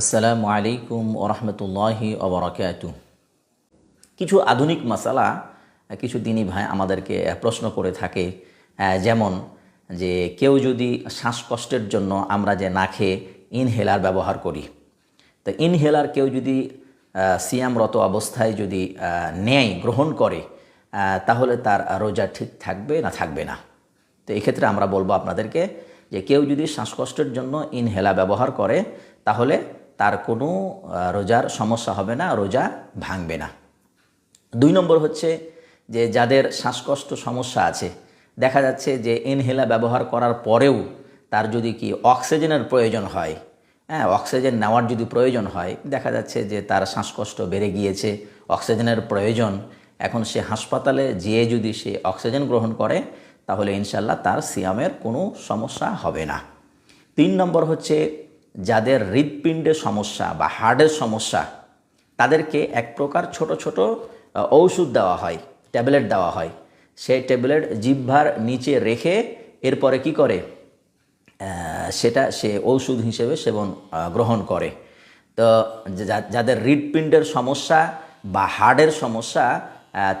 আসসালামু আলাইকুম ওরহমতুল্লাহি ওবরাকাত কিছু আধুনিক মশালা কিছু দিনই ভাই আমাদেরকে প্রশ্ন করে থাকে, যেমন যে কেউ যদি শ্বাসকষ্টের জন্য আমরা যে নাকে ইনহেলার ব্যবহার করি, তো ইনহেলার কেউ যদি সিয়ামরত অবস্থায় যদি নেয়, গ্রহণ করে তাহলে তার রোজা ঠিক থাকবে না থাকবে না? তো এক্ষেত্রে আমরা বলব আপনাদেরকে যে কেউ যদি শ্বাসকষ্টের জন্য ইনহেলা ব্যবহার করে, তাহলে তার কোনো রোজার সমস্যা হবে না, রোজা ভাঙবে না। দুই নম্বর হচ্ছে যে যাদের শ্বাসকষ্ট সমস্যা আছে, দেখা যাচ্ছে যে এনহেলা ব্যবহার করার পরেও তার যদি কি অক্সিজেনের প্রয়োজন হয় হ্যাঁ অক্সিজেন নেওয়ার যদি প্রয়োজন হয়, দেখা যাচ্ছে যে তার শ্বাসকষ্ট বেড়ে গিয়েছে, অক্সিজেনের প্রয়োজন, এখন সে হাসপাতালে যেয়ে যদি সে অক্সিজেন গ্রহণ করে, তাহলে ইনশাল্লাহ তার সিয়ামের কোনো সমস্যা হবে না। তিন নম্বর হচ্ছে যাদের হৃৎপিণ্ডের সমস্যা বা হার্টের সমস্যা, তাদেরকে এক প্রকার ছোট ছোট ঔষধ দেওয়া হয়, ট্যাবলেট দেওয়া হয়। সেই ট্যাবলেট জিহ্বার নিচে রেখে এরপরে কি করে? সেটা সে ঔষধ হিসেবে সেবন গ্রহণ করে। তো যাদের হৃৎপিণ্ডের সমস্যা বা হার্টের সমস্যা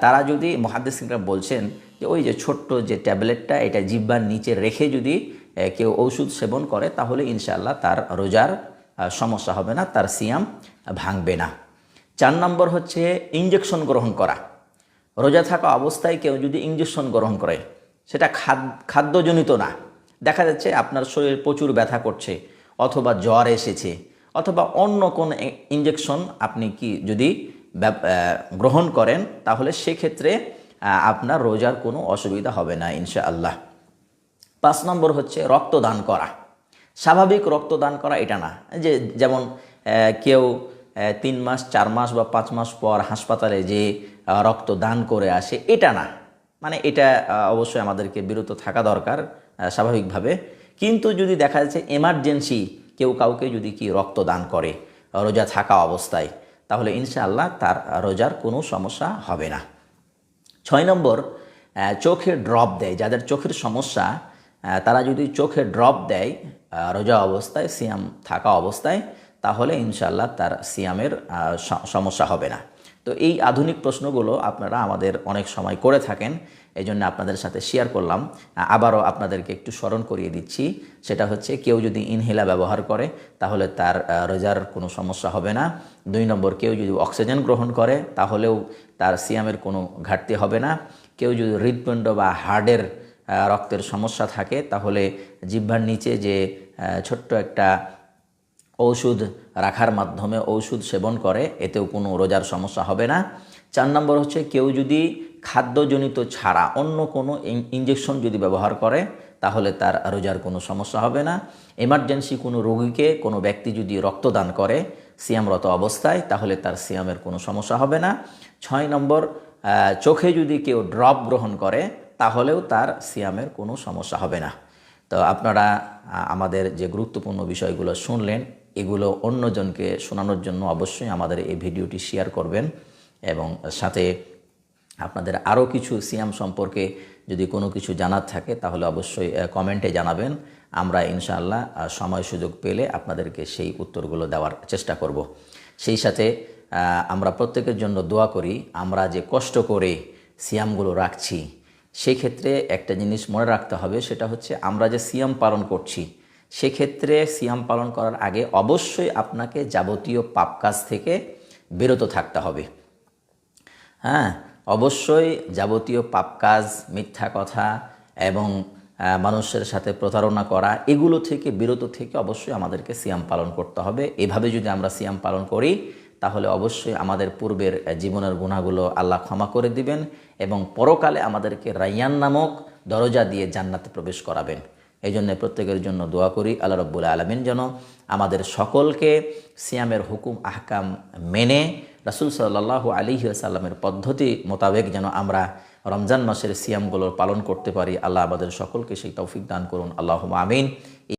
তারা যদি মহাদিসরা বলছেন যে, ওই যে ছোট্ট যে ট্যাবলেটটা, এটা জিহ্বার নিচে রেখে যদি কেউ ওষুধ সেবন করে, তাহলে ইনশাআল্লাহ তার রোজার সমস্যা হবে না, তার সিয়াম ভাঙবে না। চার নম্বর হচ্ছে ইঞ্জেকশন গ্রহণ করা। রোজা থাকা অবস্থায় কেউ যদি ইঞ্জেকশন গ্রহণ করে, সেটা খাদ, খাদ্যজনিত না। দেখা যাচ্ছে আপনার শরীর প্রচুর ব্যথা করছে, অথবা জ্বর এসেছে, অথবা অন্য কোন ইঞ্জেকশন আপনি কি যদি গ্রহণ করেন, তাহলে সেক্ষেত্রে আপনার রোজার কোনো অসুবিধা হবে না, ইনশাআল্লাহ। পাঁচ নম্বর হচ্ছে রক্তদান করা। স্বাভাবিক রক্তদান করা এটা না। যে যেমন কেউ তিন মাস, চার মাস বা পাঁচ মাস পর হাসপাতালে যে রক্তদান করে আসে, এটা না। মানে এটা অবশ্যই আমাদেরকে বিরত থাকা দরকার স্বাভাবিকভাবে। কিন্তু যদি দেখা যাচ্ছে এমার্জেন্সি কেউ কাউকে যদি কি রক্তদান করে, রোজা থাকা অবস্থায়, তাহলে ইনশাআল্লাহ তার রোজার কোনো সমস্যা হবে না। ছয় নম্বর চোখে ড্রপ দেয়। যাদের চোখের সমস্যা তারা যদি চোখে ড্রপ দেয় রোজা অবস্থায়, সিয়াম থাকা অবস্থায়, তাহলে ইনশাল্লাহ তার সিয়ামের সমস্যা হবে না। তো এই আধুনিক প্রশ্নগুলো আপনারা আমাদের অনেক সময় করে থাকেন এই জন্য আপনাদের সাথে শেয়ার করলাম। আবারও আপনাদেরকে একটু স্মরণ করিয়ে দিচ্ছি, সেটা হচ্ছে কেউ যদি ইনহেলা ব্যবহার করে, তাহলে তার রোজার কোনো সমস্যা হবে না। দুই নম্বর, কেউ যদি অক্সিজেন গ্রহণ করে, তাহলেও তার সিয়ামের কোনো ঘাটতি হবে না। কেউ যদি হৃৎপিণ্ড বা হার্টের রক্তের সমস্যা থাকে, তাহলে জিহ্বার নিচে যে ছোট্ট একটা ঔষধ রাখার মাধ্যমে ঔষধ সেবন করে, এতেও কোনো রোজার সমস্যা হবে না। চার নম্বর হচ্ছে কেউ যদি খাদ্যজনিত ছাড়া অন্য কোনো ইঞ্জেকশন যদি ব্যবহার করে, তাহলে তার রোজার কোনো সমস্যা হবে না। এমার্জেন্সি কোনো রোগীকে, কোনো ব্যক্তি যদি রক্তদান করে সিয়ামরত অবস্থায়, তাহলে তার সিয়ামের কোনো সমস্যা হবে না। ছয় নম্বর চোখে যদি কেউ ড্রপ গ্রহণ করে তাহলেও তার সিয়ামের কোনো সমস্যা হবে না। তো আপনারা আমাদের যে গুরুত্বপূর্ণ বিষয়গুলো শুনলেন, এগুলো অন্যজনকে শোনানোর জন্য অবশ্যই আমাদের এই ভিডিওটি শেয়ার করবেন এবং সাথে আপনাদের আরও কিছু সিয়াম সম্পর্কে যদি কোনো কিছু জানার থাকে, তাহলে অবশ্যই কমেন্টে জানাবেন। আমরা ইনশাআল্লাহ সময় সুযোগ পেলে আপনাদেরকে সেই উত্তরগুলো দেওয়ার চেষ্টা করব। সেই সাথে আমরা প্রত্যেকের জন্য দোয়া করি, আমরা যে কষ্ট করে সিয়ামগুলো রাখছি সেক্ষেত্রে একটা জিনিস মনে রাখতে হবে, সেটা হচ্ছে আমরা যে সিয়াম পালন করছি, সেক্ষেত্রে সিয়াম পালন করার আগে অবশ্যই আপনাকে যাবতীয় পাপ কাজ থেকে বিরত থাকতে হবে। হ্যাঁ অবশ্যই যাবতীয় পাপ কাজ, মিথ্যা কথা এবং মানুষের সাথে প্রতারণা করা, এগুলো থেকে, বিরত থেকে অবশ্যই আমাদেরকে সিয়াম পালন করতে হবে। এভাবে যদি আমরা সিয়াম পালন করি তাহলে অবশ্যই আমাদের পূর্বের জীবনের গুণাগুলো আল্লাহ ক্ষমা করে দিবেন এবং পরকালে আমাদেরকে রাইয়ান নামক দরজা দিয়ে জান্নাতে প্রবেশ করাবেন। এই জন্য প্রত্যেকের জন্য দোয়া করি, আল্লাহ রব্বুল আলমিন যেন আমাদের সকলকে সিয়ামের হুকুম, আহকাম মেনে রাসুল সাল্লাহ আলী সাল্লামের পদ্ধতি মোতাবেক যেন আমরা রমজান মাসের সিয়ামগুলো পালন করতে পারি। আল্লাহ আমাদের সকলকে সেই তৌফিক দান করুন। আল্লাহ আমিন।